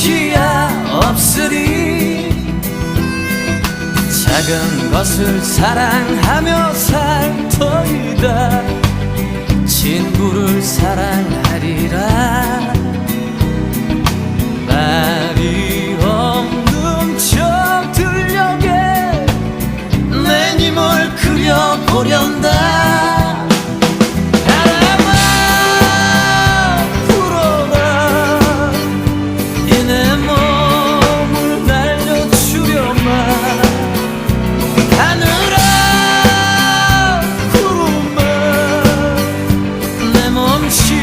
끝이야 없으리. 작은 것을 사랑하며 살 터이다. 친구를 사랑하리라. 말이 없는 척 들려게 내 님을 그려보련다. you.